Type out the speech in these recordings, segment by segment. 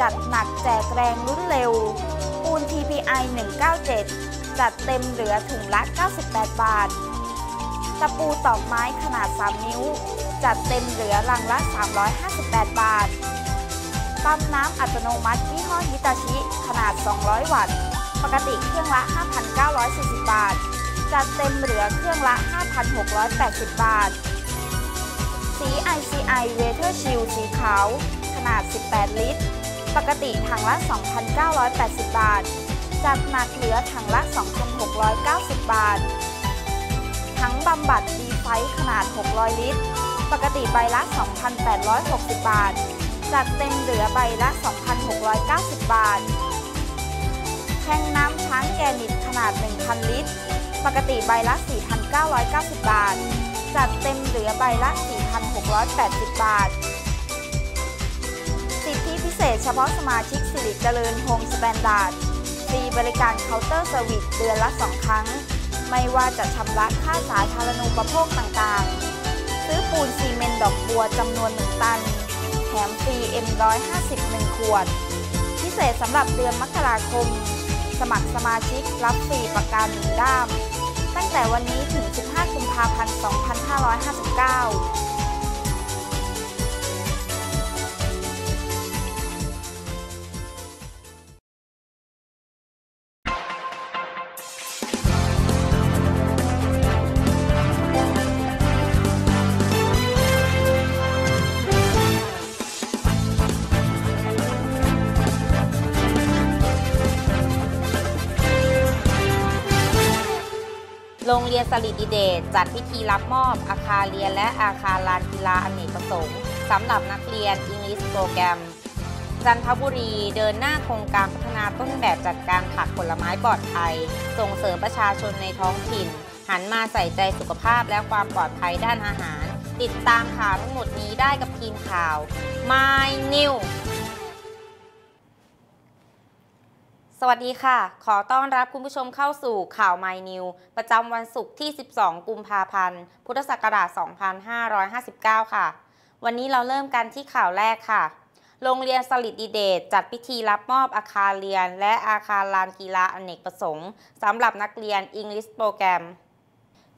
จัดหนักแจกแรงลุ้นเร็ว ปูน TPI 197 จัดเต็มเหลือถุงละ 98 บาท ตะปูตอกไม้ขนาด 3 นิ้ว จัดเต็มเหลือลังละ 358 บาท ปั๊มน้ำอัตโนมัติยี่ห้อฮิตาชิ ขนาด 200 วัตต์ ปกติเครื่องละ 5,940 บาท จัดเต็มเหลือเครื่องละ 5,680 บาท สี ICI Water Shield สีขาว ขนาด 18 ลิตร ปกติถังละ 2,980 บาทจัดหนักเหลือถังละ 2,690 บาทถังบำบัดดีไฟขนาด 600 ลิตร ปกติใบละ 2,860 บาทจัดเต็มเหลือใบละ 2,690 บาท แทงน้ำช้างแกนิตขนาด 1,000 ลิตร ปกติใบละ 4,990 บาทจัดเต็มเหลือใบละ 4,680 บาท พิเศษเฉพาะสมาชิกสิริเจริญโฮมสแตนดาร์ดฟรีบริการเคาน์เตอร์เซอร์วิสเดือนละ 2 ครั้ง ไม่ว่าจะชำระค่าสาธารณูปโภคต่างๆ ซื้อปูนซีเมนต์ดอกบัวจำนวน 1 ตัน แถมฟรี M150 1ขวด พิเศษสำหรับเดือนมกราคม สมัครสมาชิกรับฟรีประกันหนึ่งด้าม ตั้งแต่วันนี้ถึง 15 กุมภาพันธ์ 2559 สลิดดิเดตจัดพิธีรับมอบอาคารเรียนและอาคารลานกีฬาอเนกประสงค์สำหรับนักเรียน English Program จันทบุรีเดินหน้าโครงการพัฒนาต้นแบบจัดการผักผลไม้ปลอดภัย ส่งเสริมประชาชนในท้องถิ่น หันมาใส่ใจสุขภาพและความปลอดภัยด้านอาหาร ติดตามข่าวทั้งหมดนี้ได้กับทีมข่าว My New สวัสดีค่ะ ขอต้อนรับคุณผู้ชมเข้าสู่ข่าวไมนิวประจำวันศุกร์ที่ 12 กุมภาพันธ์ พุทธศักราช 2559 ค่ะ วันนี้เราเริ่มกันที่ข่าวแรกค่ะ โรงเรียนสลิดดีเดตจัดพิธีรับมอบอาคารเรียน และอาคารลานกีฬาอเนกประสงค์สำหรับนักเรียนอังกฤษโปรแกรม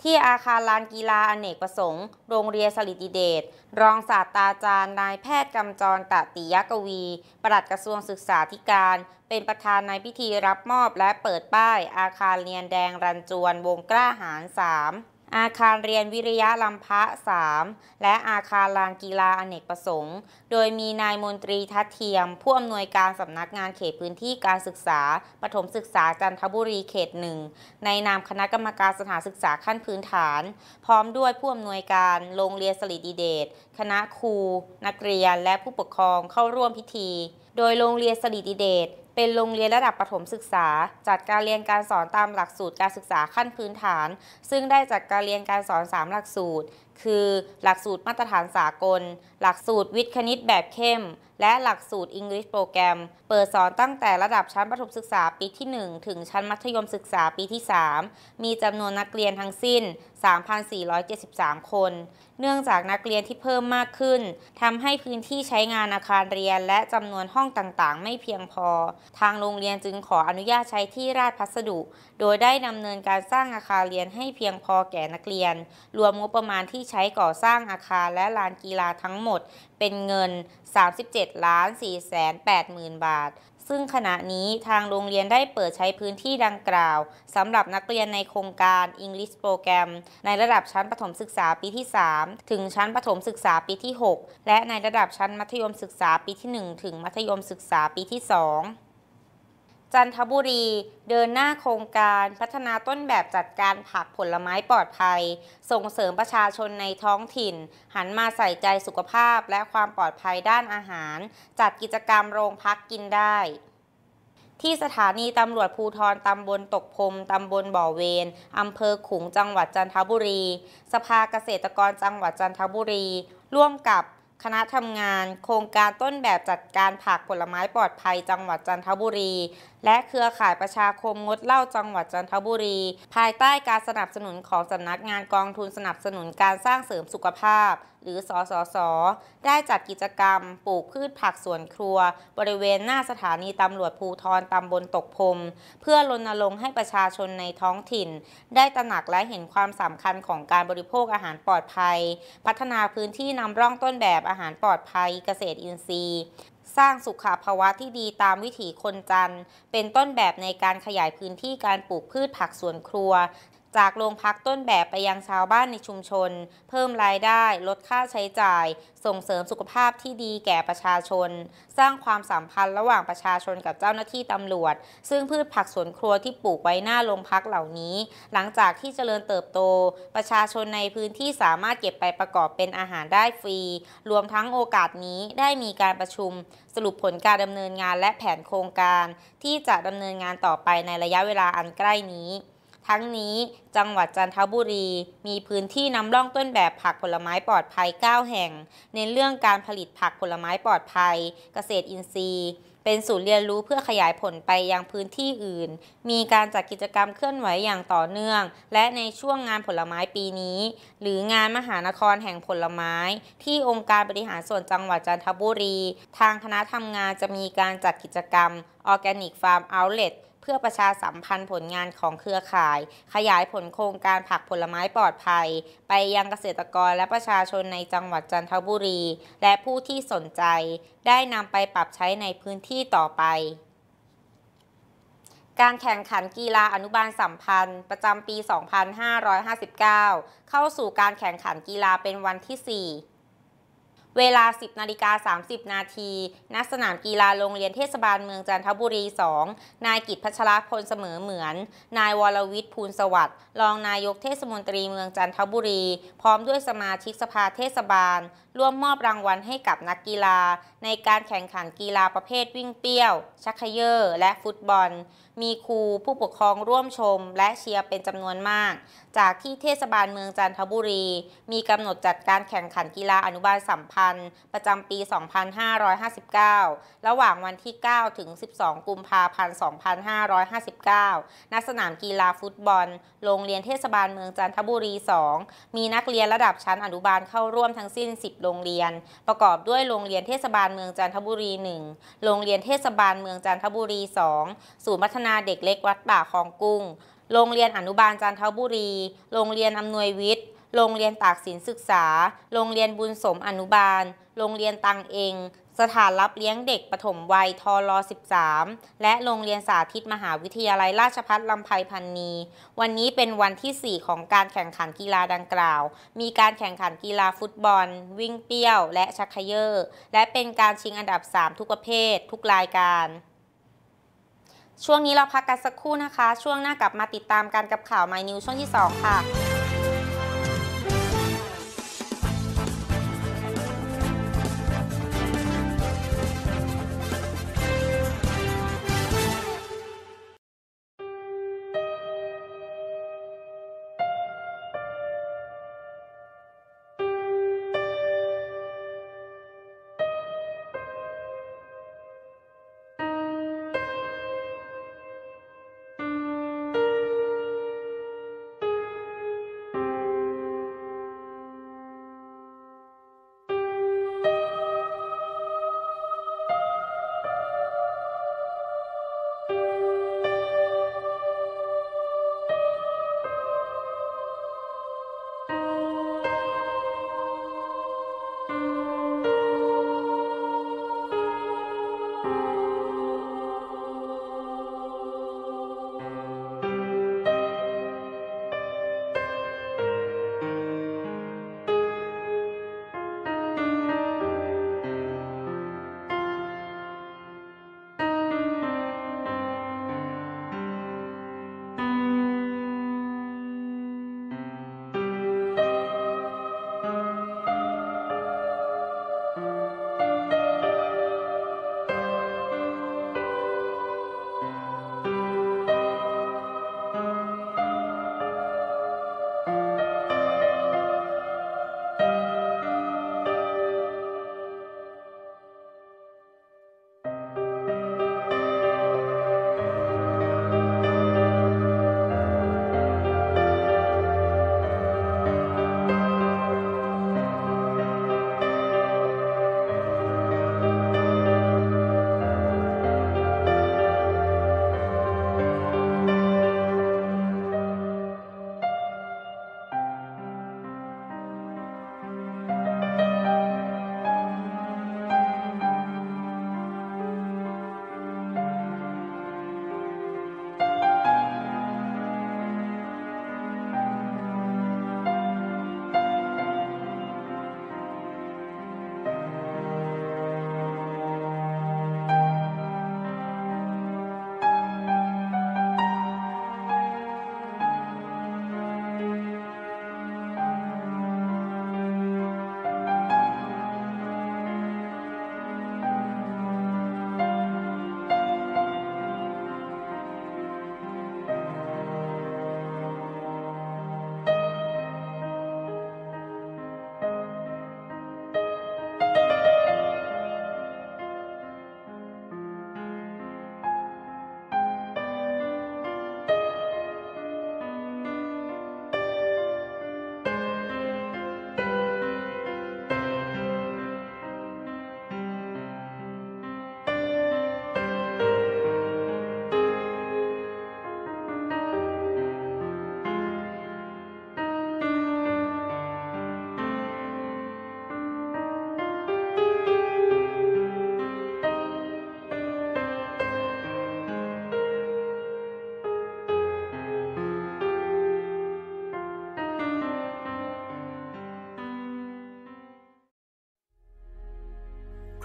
ที่อาคารลานกีฬาอเนกประสงค์ โรงเรียนสลิดดิเดชรองศาสตราจารย์นายแพทย์กำจรตติยกวี ปลัดกระทรวงศึกษาธิการ เป็นประธานในพิธีรับมอบและเปิดป้ายอาคารเรียนแดงรันจวนวงกล้าหาร 3 อาคารเรียนวิริยะลำพะ 3 และอาคารลานกีฬาอเนกประสงค์ โดยมีนายมนตรีทัดเทียม ผู้อำนวยการสำนักงานเขตพื้นที่การศึกษา ปฐมศึกษาจันทบุรีเขตหนึ่ง ในนามคณะกรรมการสถานศึกษาขั้นพื้นฐาน พร้อมด้วยผู้อำนวยการโรงเรียนสลิดีเดตคณะครู นักเรียนและผู้ปกครองเข้าร่วมพิธี โดยโรงเรียนสลิดดีเดต เป็นโรงเรียนระดับประถมศึกษา จัดการเรียนการสอนตามหลักสูตรการศึกษาขั้นพื้นฐาน ซึ่งได้จัดการเรียนการสอน 3 หลักสูตร คือ หลักสูตรมาตรฐานสากล หลักสูตรวิทย์คณิตแบบเข้ม และหลักสูตร English Program เปิดสอนตั้งแต่ระดับชั้นประถมศึกษาปีที่ 1 ถึงชั้นมัธยมศึกษาปีที่ 3 มีจำนวนนักเรียนทั้งสิ้น 3,473 คน เนื่องจากนักเรียนที่เพิ่มมากขึ้นทำให้พื้นที่ใช้งานอาคารเรียน และจำนวนห้องต่างๆ ไม่เพียงพอ ทางโรงเรียนจึงขออนุญาตใช้ที่ราชพัสดุ โดยได้ดำเนินการสร้างอาคารเรียนให้เพียงพอแก่นักเรียน รวมงบประมาณที่ใช้ก่อสร้างอาคารและลานกีฬาทั้งหมด เป็นเงิน 37ล้าน4 8 0 0 0 0 บาท ซึ่งขณะนี้ทางโรงเรียนได้เปิดใช้พื้นที่ดังกล่าวสำหรับนักเรียนในโครงการ English Program ในระดับชั้นประถมศึกษาปีที่ 3 ถึงชั้นประถมศึกษาปีที่ 6 และในระดับชั้นมัธยมศึกษาปีที่ 1 ถึงมัธยมศึกษาปีที่ 2 จันทบุรีเดินหน้าโครงการพัฒนาต้นแบบจัดการผักผลไม้ปลอดภัย ส่งเสริมประชาชนในท้องถิ่น หันมาใส่ใจสุขภาพและความปลอดภัยด้านอาหาร จัดกิจกรรมโรงพักกินได้ ที่สถานีตำรวจภูทรตำบลตกพรมตำบลบ่อเวนอำเภอขุงจังหวัดจันทบุรี สภาเกษตรกรจังหวัดจันทบุรี ร่วมกับคณะทำงาน โครงการต้นแบบจัดการผักผลไม้ปลอดภัยจังหวัดจันทบุรี และเครือข่ายประชาคมงดเหล้าจังหวัดจันทบุรี ภายใต้การสนับสนุนของสำนักงานกองทุนสนับสนุนการสร้างเสริมสุขภาพ หรือสสส ได้จัดกิจกรรม ปลูกพืชผักสวนครัว บริเวณหน้าสถานีตำรวจภูทรตำบลตกพรมเพื่อรณรงค์ให้ประชาชนในท้องถิ่น ได้ตระหนักและเห็นความสำคัญของการบริโภคอาหารปลอดภัย พัฒนาพื้นที่นำร่องต้นแบบอาหารปลอดภัยเกษตรอินทรีย์ สร้างสุขภาวะที่ดีตามวิถีคนจันทร์ เป็นต้นแบบในการขยายพื้นที่การปลูกพืชผักสวนครัว จากโรงพักต้นแบบไปยังชาวบ้านในชุมชน เพิ่มรายได้ลดค่าใช้จ่าย ส่งเสริมสุขภาพที่ดีแก่ประชาชน สร้างความสัมพันธ์ระหว่างประชาชนกับเจ้าหน้าที่ตำรวจ ซึ่งพืชผักสวนครัวที่ปลูกไว้หน้าโรงพักเหล่านี้ หลังจากที่เจริญเติบโต ประชาชนในพื้นที่สามารถเก็บไปประกอบเป็นอาหารได้ฟรี รวมทั้งโอกาสนี้ได้มีการประชุม สรุปผลการดำเนินงานและแผนโครงการ ที่จะดำเนินงานต่อไปในระยะเวลาอันใกล้นี้ ทั้งนี้จังหวัดจันทบุรี มีพื้นที่นำร่องต้นแบบผักผลไม้ปลอดภัย 9 แห่ง ในเรื่องการผลิตผักผลไม้ปลอดภัย เกษตรอินทรีย์ เป็นศูนย์เรียนรู้เพื่อขยายผลไปยังพื้นที่อื่น มีการจัดกิจกรรมเคลื่อนไหวอย่างต่อเนื่อง และในช่วงงานผลไม้ปีนี้ หรืองานมหานครแห่งผลไม้ ที่องค์การบริหารส่วนจังหวัดจันทบุรี ทางคณะทำงานจะมีการจัดกิจกรรม Organic Farm Outlet เพื่อประชาสัมพันธ์ผลงานของเครือข่าย ขยายผลโครงการผักผลไม้ปลอดภัย ไปยังเกษตรกรและประชาชนในจังหวัดจันทบุรี และผู้ที่สนใจ ได้นำไปปรับใช้ในพื้นที่ต่อไปการแข่งขันกีฬาอนุบาลสัมพันธ์ ประจำปี 2559 เข้าสู่การแข่งขันกีฬาเป็นวันที่ 4 เวลา 10นาฬิกา30 นาทีณสนามกีฬาโรงเรียนเทศบาลเมืองจันทบุรี 2 นายกิตพัชรพลเสมอเหมือน นายวรวิทย์ภูลสวัสดิ์รองนายกเทศมนตรีเมืองจันทบุรี พร้อมด้วยสมาชิกสภาเทศบาลร่วมมอบรางวัลให้กับนักกีฬา ในการแข่งขันกีฬาประเภทวิ่งเปี้ยว ชักเขยอร์และฟุตบอล มีครูผู้ปกครองร่วมชม และเชียร์เป็นจำนวนมาก จากที่เทศบาลเมืองจันทบุรี มีกำหนดจัดการแข่งขันกีฬาอนุบาลสัมพันธ์ ประจำปี 2559 ระหว่างวันที่ 9 ถึง 12 กุมภาพันธ์ 2559 ณ สนามกีฬาฟุตบอล โรงเรียนเทศบาลเมืองจันทบุรี 2 มีนักเรียนระดับชั้นอนุบาลเข้าร่วมทั้งสิ้น 10โรงเรียน ประกอบด้วยโรงเรียนเทศบาลเมืองจันทบุรี 1 โรงเรียนเทศบาลเมืองจันทบุรี 2 ศูนย์พัฒนาเด็กเล็กวัดป่าคลองกุ้ง โรงเรียนอนุบาลจันทบุรี โรงเรียนอำนวยวิทย์ โรงเรียนตากสินศึกษา โรงเรียนบุญสมอนุบาล โรงเรียนตังเอง สถานรับเลี้ยงเด็กปฐมวัยทร13 และโรงเรียนสาธิตมหาวิทยาลัยราชภัฏลำไพพันนี วันนี้เป็นวันที่ 4 ของการแข่งขันกีฬาดังกล่าว มีการแข่งขันกีฬาฟุตบอล วิ่งเปี้ยว และชักเขยอร์และเป็นการชิงอันดับ 3 ทุกประเภท ทุกรายการช่วงนี้เราพักกันสักครู่นะคะ ช่วงหน้ากลับมาติดตามกันกับข่าว My News ช่วงที่ 2 ค่ะ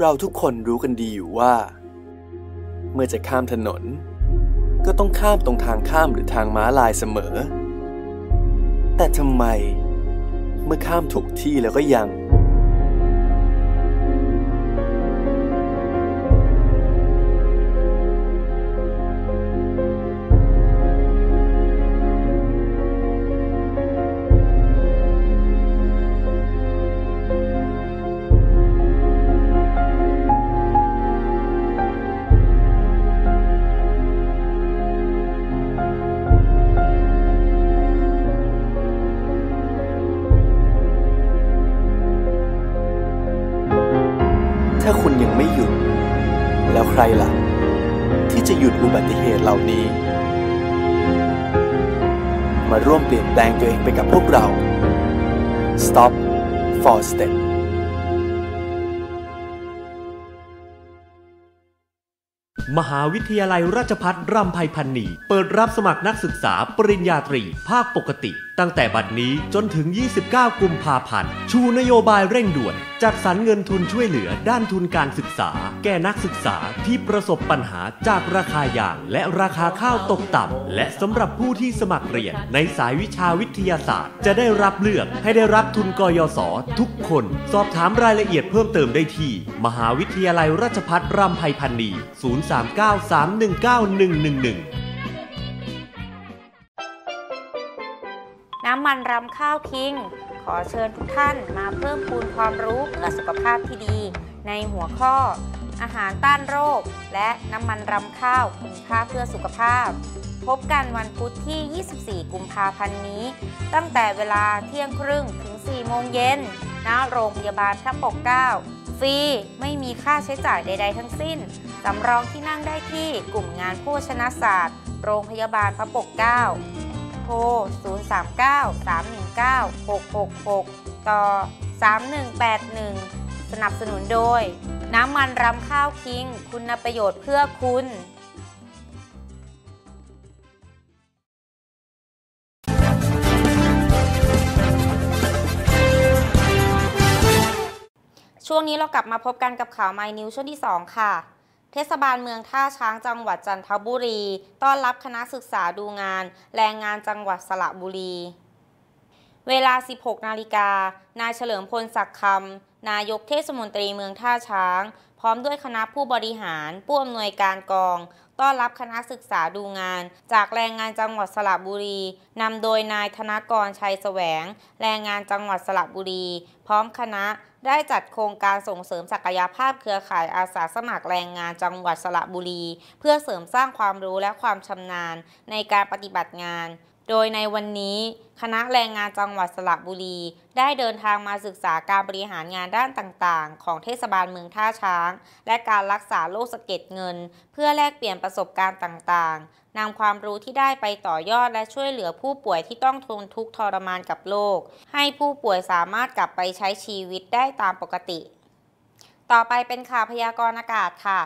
เราทุกคนรู้กันดีอยู่ว่า เมื่อจะข้ามถนน ก็ต้องข้ามตรงทางข้ามหรือทางม้าลายเสมอ แต่ทำไม เมื่อข้ามถูกที่แล้วก็ยัง ถ้าคุณยังไม่หยุด แล้วใครล่ะ ที่จะหยุดอุบัติเหตุเหล่านี้ มาร่วมเปลี่ยนแปลงตัวเองไปกับพวกเรา Stop for Step มหาวิทยาลัยราชพัฒรำไพพันนีเปิดรับสมัครนักศึกษาปริญญาตรี ภาคปกติ ตั้งแต่บัดนี้จนถึง 29 กุมภาพันธ์ ชูนโยบายเร่งด่วน จัดสรรเงินทุนช่วยเหลือด้านทุนการศึกษา แก่นักศึกษาที่ประสบปัญหาจากราคายาง และราคาข้าวตกต่ำและสำหรับผู้ที่สมัครเรียนในสายวิชาวิทยาศาสตร์ จะได้รับเลือกให้ได้รับทุนกยศทุกคน สอบถามรายละเอียดเพิ่มเติมได้ที่ มหาวิทยาลัยราชพัฒรำไพพันนี039319111น้ำมันรำข้าวคิง ขอเชิญทุกท่านมาเพิ่มพูนความรู้เพื่อสุขภาพที่ดี ในหัวข้อ อาหารต้านโรค และน้ำมันรำข้าวคุณค่าเพื่อสุขภาพ พบกันวันพุธที่ 24 กุมภาพันธ์นี้ ตั้งแต่เวลาเที่ยงครึ่งถึง 4 โมงเย็นณโรงพยาบาลพระปกเกล้า ฟรี ไม่มีค่าใช้จ่ายใด ๆ ทั้งสิ้น สำรองที่นั่งได้ที่กลุ่มงานโภชนะศาสตร์ โรงพยาบาลพระปกเกล้าโทร 039-319-666 ต่อ 3181 สนับสนุนโดย น้ำมันรำข้าวคิง คุณประโยชน์เพื่อคุณ วงนี้เรากลับมาพบกันกับข่าว My News ช่วงที่ 2 ค่ะ เทศบาลเมืองท่าช้างจังหวัดจันทบุรี ต้อนรับคณะศึกษาดูงาน แรงงานจังหวัดสระบุรี เวลา 16 นาฬิกา นายเฉลิมพลศักดิ์คำ นายกเทศมนตรีเมืองท่าช้าง พร้อมด้วยคณะผู้บริหาร ผู้อำนวยการกอง ต้อนรับคณะศึกษาดูงาน จากแรงงานจังหวัดสระบุรีนำโดยนายธนกรชัยแสวง แรงงานจังหวัดสระบุรี พร้อมคณะ ได้จัดโครงการส่งเสริมศักยภาพเครือข่ายอาสาสมัครแรงงานจังหวัดสระบุรี เพื่อเสริมสร้างความรู้และความชำนาญในการปฏิบัติงาน โดยในวันนี้คณะแรงงานจังหวัดสระบุรี ได้เดินทางมาศึกษาการบริหารงานด้านต่างๆ ของเทศบาลเมืองท่าช้าง และการรักษาโรคสะเก็ดเงิน เพื่อแลกเปลี่ยนประสบการณ์ต่างๆนำความรู้ที่ได้ไปต่อยอดและช่วยเหลือผู้ป่วยที่ต้องทนทุกข์ทรมานกับโรคให้ผู้ป่วยสามารถกลับไปใช้ชีวิตได้ตามปกติ ต่อไปเป็นข่าวพยากรณ์อากาศค่ะ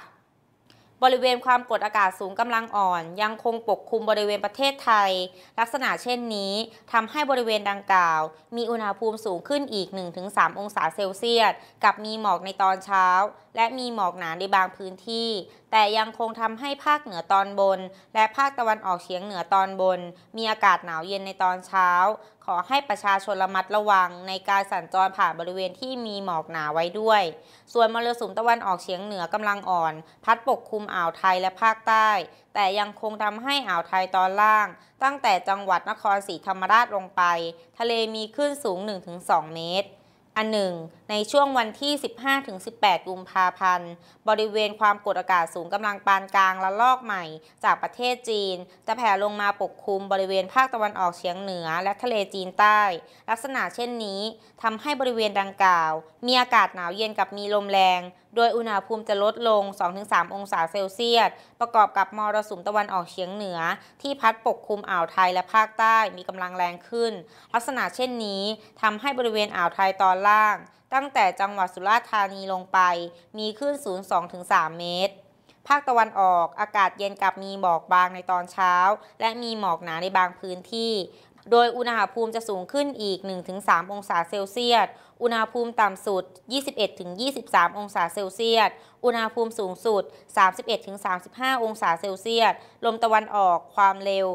บริเวณความกดอากาศสูงกำลังอ่อน ยังคงปกคลุมบริเวณประเทศไทย ลักษณะเช่นนี้ทำให้บริเวณดังกล่าว มีอุณหภูมิสูงขึ้นอีก 1-3 องศาเซลเซียส กับมีหมอกในตอนเช้า และมีหมอกหนาในบางพื้นที่ แต่ยังคงทำให้ภาคเหนือตอนบน และภาคตะวันออกเฉียงเหนือตอนบน มีอากาศหนาวเย็นในตอนเช้า ขอให้ประชาชนระมัดระวัง ในการสัญจรผ่านบริเวณที่มีหมอกหนาไว้ด้วย ส่วนมรสุมตะวันออกเฉียงเหนือกำลังอ่อน พัดปกคลุมอ่าวไทยและภาคใต้ แต่ยังคงทำให้อ่าวไทยตอนล่าง ตั้งแต่จังหวัดนครศรีธรรมราชลงไป ทะเลมีคลื่นสูง 1-2 เมตร อันหนึ่งในช่วงวันที่ 15-18 กุมภาพันธ์ บริเวณความกดอากาศสูงกำลังปานกลางและลอกใหม่ จากประเทศจีน จะแผ่ลงมาปกคลุมบริเวณภาคตะวันออกเฉียงเหนือและทะเลจีนใต้ ลักษณะเช่นนี้ทำให้บริเวณดังกล่าว มีอากาศหนาวเย็นกับมีลมแรง โดยอุณหภูมิจะลดลง 2-3 องศาเซลเซียส ประกอบกับมรสุมตะวันออกเฉียงเหนือ ที่พัดปกคลุมอ่าวไทยและภาคใต้มีกำลังแรงขึ้น ลักษณะเช่นนี้ทำให้บริเวณอ่าวไทยตอนล่าง ตั้งแต่จังหวัดสุราษฎร์ธานีลงไป มีคลื่นสูง 2-3 เมตร ภาคตะวันออกอากาศเย็นกับมีหมอกบางในตอนเช้า และมีหมอกหนาในบางพื้นที่ โดยอุณหภูมิจะสูงขึ้นอีก 1-3 องศาเซลเซียส อุณหภูมิต่ำสุด 21-23 องศาเซลเซียส อุณหภูมิสูงสุด 31-35 องศาเซลเซียส ลมตะวันออกความเร็ว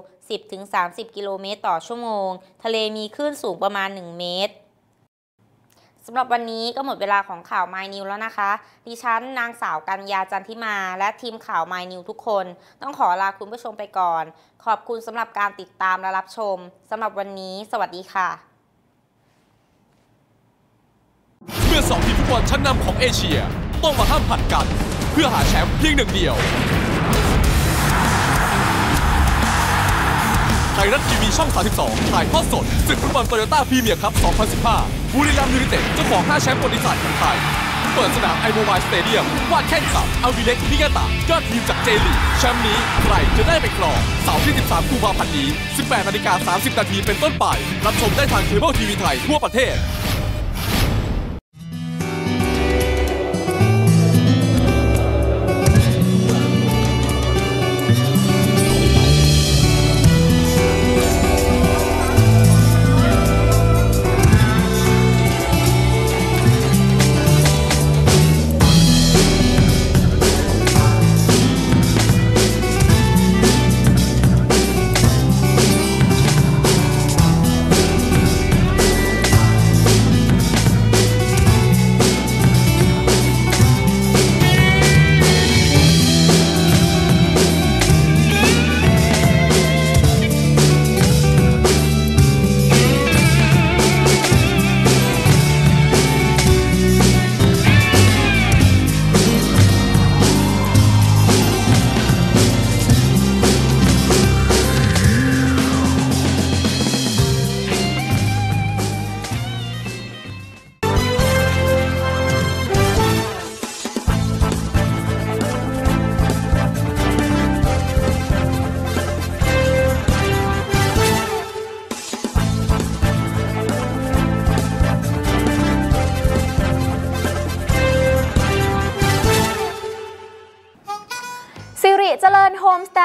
10-30 กิโลเมตรต่อชั่วโมง ทะเลมีคลื่นสูงประมาณ 1 เมตร สำหรับวันนี้ก็หมดเวลาของข่าว My New แล้วนะคะ ดิฉันนางสาวกัญญาจันทิมา และทีมข่าว My New ทุกคน ต้องขอลาคุณผู้ชมไปก่อน ขอบคุณสำหรับการติดตามและรับชมสำหรับวันนี้ สวัสดีค่ะ เมื่อสองทีมฟุตบอลชั้นนำของเอเชีย ต้องมาห้ามผัดกัน เพื่อหาแชมป์เพียงหนึ่งเดียว ไทยรัฐทีวีช่อง 32 ถ่ายทอดสดศึกฟุตบอลโตโยต้าพรีเมียร์ครับ2015 บุรีรัมย์ยูไนเต็ดเจ้าของ 5 แชมป์ประวัติศาสตร์ของไทย เปิดสนามไอโมบายสเตเดียม วาดแข้งสับเอาวิเล็กพิกาตายอดทีมจากเจลีแชมป์นี้ใครจะได้ไปครองเสาร์ที่ 13 กุมภาพันธ์นี้ 18นาฬิกา 30 นาทีเป็นต้นไป รับชมได้ทางเคเบิลทีวีไทยทั่วประเทศ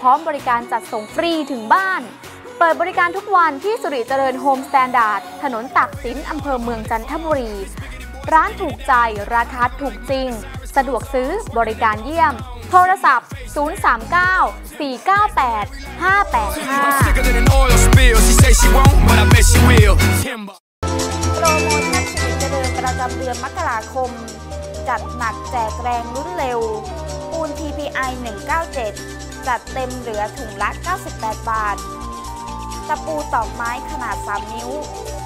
พร้อมบริการจัดส่งฟรีถึงบ้าน เปิดบริการทุกวันที่สุริเจริญโฮมสแตนดาร์ด ถนนตักสินอำเภอเมืองจันทบุรี ร้านถูกใจ ราคาถูกจริง สะดวกซื้อบริการเยี่ยม โทรศัพท์ 039498585โปรโมชั่นสิริเจริญประจำเดือนมกราคม จัดหนักแจกแรงลุ้นเร็วปูน TPI 197 จัดเต็มเหลือถุงละ 98 บาท ตะปูตอกไม้ขนาด 3 นิ้ว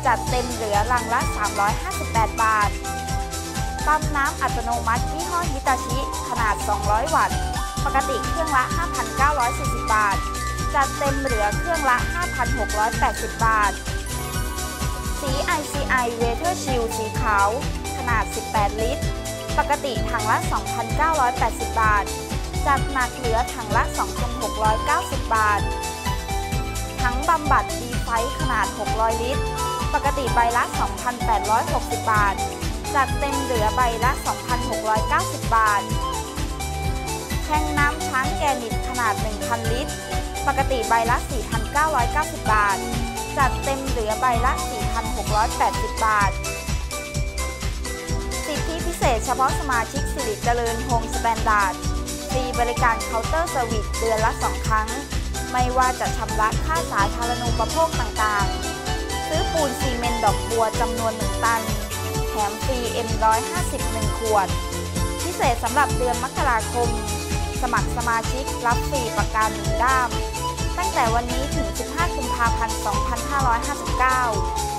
จัดเต็มเหลือลังละ 358 บาท ปั๊มน้ำอัตโนมัติยี่ห้อฮิตาชิ ขนาด 200 วัตต์ ปกติเครื่องละ 5,940 บาท จัดเต็มเหลือเครื่องละ 5,680 บาท สี ICI Water Shield สีขาว ขนาด 18 ลิตร ปกติถังละ 2,980 บาท จัดหนักเหลือถังละ 2,690 บาท ถังบำบัดดีไฟขนาด 600 ลิตร ปกติใบละ 2,860 บาทจัดเต็มเหลือใบละ 2,690 บาท แทงน้ำช้างแกนิตขนาด 1,000 ลิตร ปกติใบละ 4,990 บาทจัดเต็มเหลือใบละ 4,680 บาทสิทธิพิเศษเฉพาะสมาชิกสิริเจริญโฮมสแตนดาร์ด รีบริการเคาน์เตอร์เซอร์วิสเดือนละ 2 ครั้ง ไม่ว่าจะชำระค่าสาธารณูปโภคต่างๆ ซื้อปูนซีเมนต์ดอกบัวจำนวน 1 ตัน แถมฟรี M150 1ขวด พิเศษสำหรับเดือนมกราคม สมัครสมาชิกรับฟรีประกันหนึ่งด้าม ตั้งแต่วันนี้ถึง 15 กุมภาพันธ์ 2559